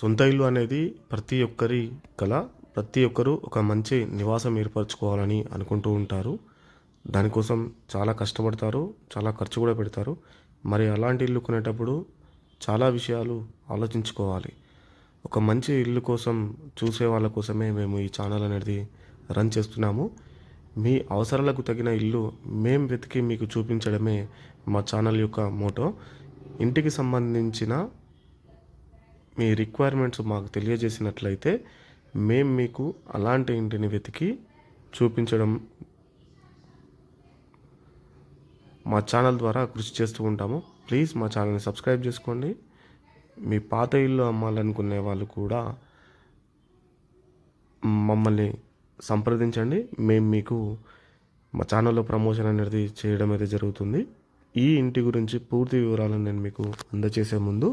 సొంత ఇల్లు అనేది ప్రతి ఒక్కరి కల ప్రతి ఒక్కరూ ఒక మంచి నివాసం ఏర్పరచుకోవాలని అనుకుంటూ ఉంటారు. దానికోసం చాలా కష్టపడతారు చాలా ఖర్చు కూడా పెడతారు. మరి అలాంటి ఇల్లు కొనేటప్పుడు చాలా విషయాలు ఆలోచించుకోవాలి. ఒక మంచి ఇల్లు కోసం చూసే వాళ్ళ కోసమే మేము ఈ ఛానల్ అనేది రన్ చేస్తున్నాము. మీ అవసరాలకు తగిన ఇల్లు మేము వెతికి మీకు చూపించడమే మా ఛానల్ యొక్క మోటో. ఇంటికి సంబంధించిన మీ రిక్వైర్మెంట్స్ మాకు తెలియజేసినట్లయితే మేము మీకు అలాంటి ఇంటిని వెతికి చూపించడం మా ఛానల్ ద్వారా కృషి చేస్తూ ఉంటాము. ప్లీజ్ మా ఛానల్ని సబ్స్క్రైబ్ చేసుకోండి. మీ పాత ఇల్లు అమ్మాలనుకునే వాళ్ళు కూడా మమ్మల్ని సంప్రదించండి. మేము మీకు మా ఛానల్లో ప్రమోషన్ అనేది చేయడం అయితే జరుగుతుంది. ఈ ఇంటి గురించి పూర్తి వివరాలను నేను మీకు అందజేసే ముందు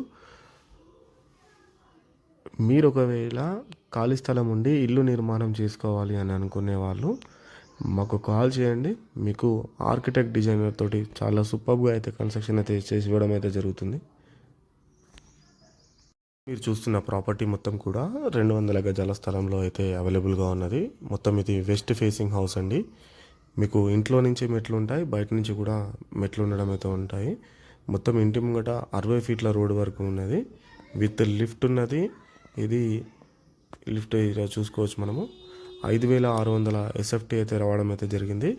మీరు ఒకవేళ ఖాళీ స్థలం ఉండి ఇల్లు నిర్మాణం చేసుకోవాలి అని అనుకునే వాళ్ళు మాకు కాల్ చేయండి. మీకు ఆర్కిటెక్ట్ డిజైనర్ తోటి చాలా సూపర్గా అయితే కన్స్ట్రక్షన్ అయితే చేసి ఇవ్వడం అయితే జరుగుతుంది. మీరు చూస్తున్న ప్రాపర్టీ మొత్తం కూడా రెండు వందల గజాల స్థలంలో అయితే అవైలబుల్గా ఉన్నది. మొత్తం ఇది వెస్ట్ ఫేసింగ్ హౌస్ అండి. మీకు ఇంట్లో నుంచి మెట్లు ఉంటాయి బయట నుంచి కూడా మెట్లు ఉండడం అయితే ఉంటాయి. మొత్తం ఇంటి ముంగట అరవై ఫీట్ల రోడ్ వరకు ఉన్నది. విత్ లిఫ్ట్ ఉన్నది. ఇది లిఫ్ట్ ఏరియా చూసుకోవచ్చు మనము. ఐదు వేల ఆరు వందల ఎస్ఎఫ్టీ అయితే రావడం అయితే జరిగింది.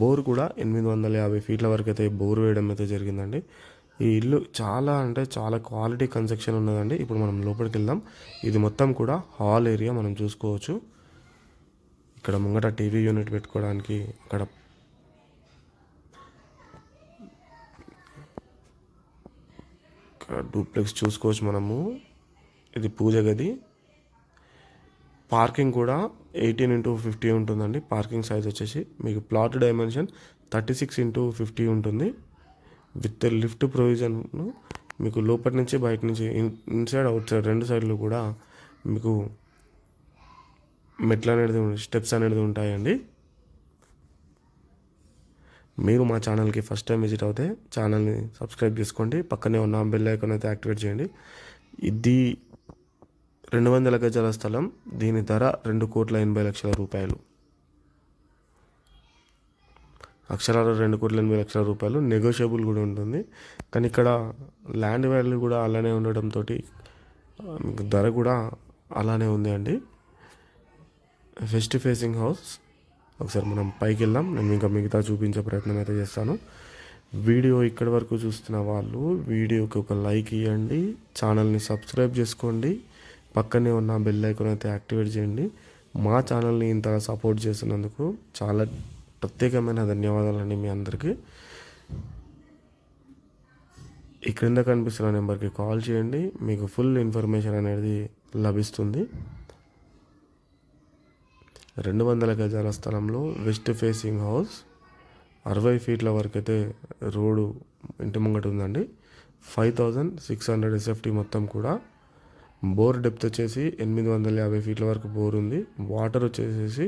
బోర్ కూడా ఎనిమిది వందల యాభై ఫీట్ల వరకు అయితే బోర్ వేయడం అయితే జరిగిందండి. ఈ ఇల్లు చాలా అంటే చాలా క్వాలిటీ కన్స్ట్రక్షన్ ఉన్నదండి. ఇప్పుడు మనం లోపలికి వెళ్దాం. ఇది మొత్తం కూడా హాల్ ఏరియా మనం చూసుకోవచ్చు. ఇక్కడ ముంగట టీవీ యూనిట్ పెట్టుకోవడానికి అక్కడ డూప్లెక్స్ చూసుకోవచ్చు మనము. ఇది పూజ గది. పార్కింగ్ కూడా ఎయిటీన్ ఇంటూ ఫిఫ్టీ ఉంటుందండి. పార్కింగ్ సైజ్ వచ్చేసి మీకు plot dimension thirty six into fifty ఉంటుంది. విత్ లిఫ్ట్ ప్రొవిజన్ మీకు లోపటి నుంచి బయట నుంచి ఇన్ ఇన్సైడ్ అవుట్ సైడ్ రెండు సైడ్లు కూడా మీకు మెట్లు అనేది స్టెప్స్ అనేది ఉంటాయండి. మీరు మా ఛానల్కి ఫస్ట్ టైం విజిట్ అవుతే ఛానల్ని సబ్స్క్రైబ్ చేసుకోండి. పక్కనే ఉన్న బెల్ ఐకాన్ అయితే యాక్టివేట్ చేయండి. ఇది రెండు వందల గజాల స్థలం దీని ధర రెండు కోట్ల ఎనభై లక్షల రూపాయలు. అక్షరాలు రెండు కోట్ల ఎనభై లక్షల రూపాయలు. నెగోషియబుల్ కూడా ఉంటుంది. కానీ ఇక్కడ ల్యాండ్ వాల్యూ కూడా అలానే ఉండడంతో ధర కూడా అలానే ఉంది అండి. వెస్ట్ ఫేసింగ్ హౌస్ ఒకసారి మనం పైకి వెళ్దాం. నేను ఇంకా మిగతా చూపించే ప్రయత్నం అయితే చేస్తాను. వీడియో ఇక్కడి వరకు చూస్తున్న వాళ్ళు వీడియోకి ఒక లైక్ ఇవ్వండి ఛానల్ని సబ్స్క్రైబ్ చేసుకోండి. పక్కనే ఉన్న బెల్ ఐకాన్ అయితే యాక్టివేట్ చేయండి. మా ఛానల్ని ఇంతగా సపోర్ట్ చేసినందుకు చాలా ప్రత్యేకమైన ధన్యవాదాలండి మీ అందరికీ. ఈ క్రింద కనిపిస్తున్న నెంబర్కి కాల్ చేయండి. మీకు ఫుల్ ఇన్ఫర్మేషన్ అనేది లభిస్తుంది. రెండు వందల గజాల స్థలంలో వెస్ట్ ఫేసింగ్ హౌస్ అరవై ఫీట్ల వరకు అయితే రోడ్డు ఇంటి ముంగట ఉందండి. Five thousand six hundred SFT మొత్తం కూడా బోర్ డెప్త్ వచ్చేసి ఎనిమిది వందల యాభై ఫీట్ల వరకు బోర్ ఉంది. వాటర్ వచ్చేసేసి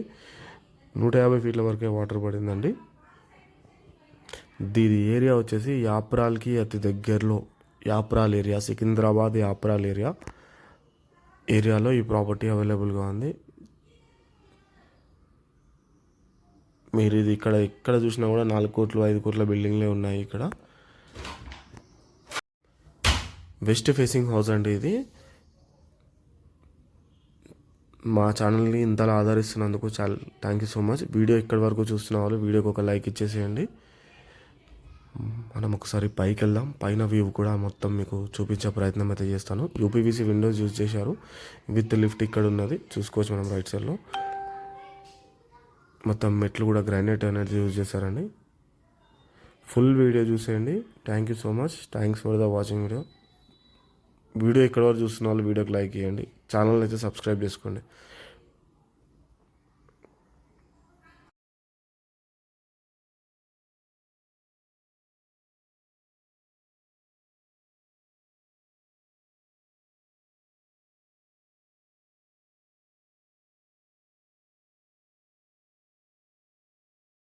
నూట యాభై ఫీట్ల వరకే వాటర్ పడిందండి. దీని ఏరియా వచ్చేసి యాప్రాల్కి అతి దగ్గరలో యాప్రాల్ ఏరియా సికింద్రాబాద్ యాప్రాల్ ఏరియా ఏరియాలో ఈ ప్రాపర్టీ అవైలబుల్గా ఉంది. మీరు ఇది ఇక్కడ ఎక్కడ చూసినా కూడా నాలుగు కోట్లు ఐదు కోట్ల బిల్డింగ్లే ఉన్నాయి ఇక్కడ. వెస్ట్ ఫేసింగ్ హౌస్ అండి ఇది. మా ఛానల్ని ఇంతలా ఆదరిస్తున్నందుకు చాలా thank you so much. Video ఇక్కడి వరకు చూస్తున్న వాళ్ళు వీడియోకి ఒక లైక్ ఇచ్చేసేయండి. మనం ఒకసారి పైకి వెళ్దాం. పైన వ్యూ కూడా మొత్తం మీకు చూపించే ప్రయత్నం అయితే చేస్తాను. యూపీవీసీ విండోస్ యూజ్ చేశారు. విత్ లిఫ్ట్ ఇక్కడ ఉన్నది. చూసుకోవచ్చు మనం రైట్ సైడ్లో మొత్తం మెట్లు కూడా గ్రానైట్ అనేది యూజ్ చేశారండి. ఫుల్ వీడియో చూసేయండి. Thank you so much thanks for the watching video video ఇక్కడ వరకు చూస్తున్న వాళ్ళు వీడియోకి లైక్ చేయండి. ఛానల్ అయితే సబ్స్క్రైబ్ చేసుకోండి.